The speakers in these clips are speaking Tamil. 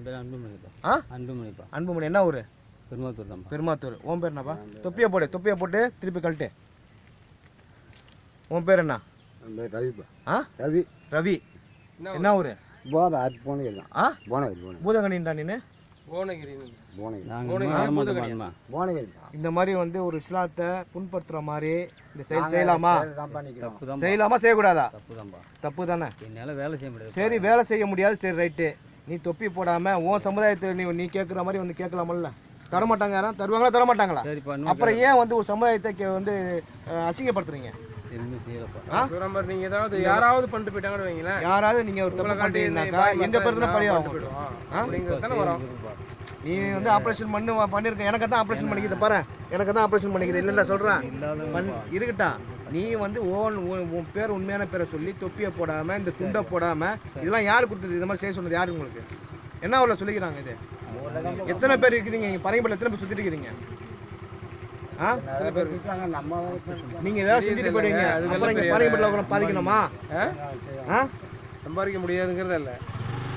அன்புமணிப்பா. அன்புமணி என்ன ஊர்? பெருமாத்தூர் தான்ப்பா. பெருமாத்தூர். உன் பேர் என்னப்பா? தொப்பியை போடு தொப்பியை போட்டு திருப்பி கழட்டு. உன் பேர் என்ன? அந்த ரவிப்பா. ஆ? ரவி. ரவி. என்ன ஊர்? போத போனகிரி தான் ஆ? போனகிரி வரமாட்டோம்மா போனகிரி தான் இந்த மாதிரி வந்து ஒரு இஸ்லாத்தை புண்படுத்துற மாதிரி இந்த செயல் செய்யலாமா? தான் தான் செய்யலாமா செய்யக்கூடாதா? தப்பு தான்ப்பா தப்பு தானே என்னால் வேலை செய்ய முடியாது. சரி வேலை செய்ய முடியாது சரி ரைட்டு. நீ தொப்பி போடாம உன் சமுதாயத்தை நீ நீ கேட்குற மாதிரி வந்து கேட்கலாமல்ல? தரமாட்டாங்க யாரும்? தருவாங்களா தரமாட்டாங்களா? அப்புறம் ஏன் வந்து ஒரு சமுதாயத்தை கே- வந்து அசிங்கப்படுத்துறீங்க? நீங்க ஏதாவது யாராவது பண்ணிட்டு போயிட்டாங்கன்னு வைங்களேன். யாராவது நீங்க ஒரு உங்களை தப்பு காட்டி பண்ணிருந்தாக்கா எங்க பேர் தான் பழி ஆகும்? அப்படிங்கிறது தானே வரும். நீ வந்து ஆப்ரேஷன் பண்ணு பண்ணிருக்க. எனக்கு தான் ஆப்ரேஷன் பண்ணிக்கிது பாரு. எனக்கு தான் ஆப்ரேஷன் பண்ணிக்கிது. இல்லைல்ல சொல்றேன். இருக்கட்டா நீ வந்து ஓன் உன் பேர் உண்மையான பேரை சொல்லி தொப்பியை போடாம இந்த துண்டை போடாம இதெல்லாம் யார் கொடுத்தது? இந்த மாதிரி செய்ய சொன்னது யாரு உங்களுக்கு? என்ன அவ்வளோ சொல்லிக்கிறாங்க இது? எத்தனை பேர் இருக்கிறீங்க? நீங்க பரங்கிப்பட்டில் எத்தனை பேர் சுத்திட்டு இருக்கிறீங்க ஆ? நம்ம நீங்க ஏதாவது செஞ்சுட்டு போயிடுவீங்க. பரங்கிப்பட்டில் உங்களை பாதிக்கணுமா? ஆ? சம்பாதிக்க முடியாதுங்கிறது இல்ல.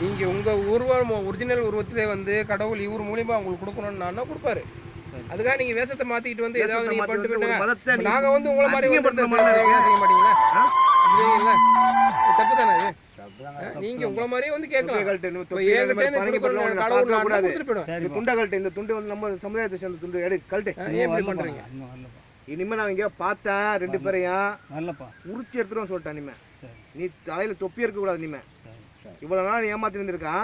நீங்க உங்க உருவம் ஒரிஜினல் உருவத்திலே வந்து கடவுள் இவர் மூலியமா உங்களுக்கு கொடுக்கணும்னா கொடுப்பாரு? அதுக்காக நீங்க வேஷத்தை மாத்திக்கிட்டு வந்து ஏதாவது நீங்க பண்ணிட்டு நாங்க வந்து உங்களை மாதிரி செய்ய மாட்டீங்களா தப்பு தானே இது? நீங்க உங்களை மாதிரியே வந்து கேட்கலாம். தொப்பி இந்த துண்டை கழட்டு இந்த துண்டு வந்து நம்ம சமுதாயத்தை சேர்ந்த துண்டு எடு கழட்டு. ஆ, ஏன் இப்படி பண்றீங்க? இனிமே நான் இங்கே பார்த்தேன் ரெண்டு பேரையும் வரலப்பா. உரிச்சு எடுத்துருவோம் சொல்லிட்டேன் இனிமே. நீ தலையில தொப்பி இருக்க கூடாது இனிமே. இவ்வளவு நாள் நீ ஏமாத்தி இருந்திருக்கா?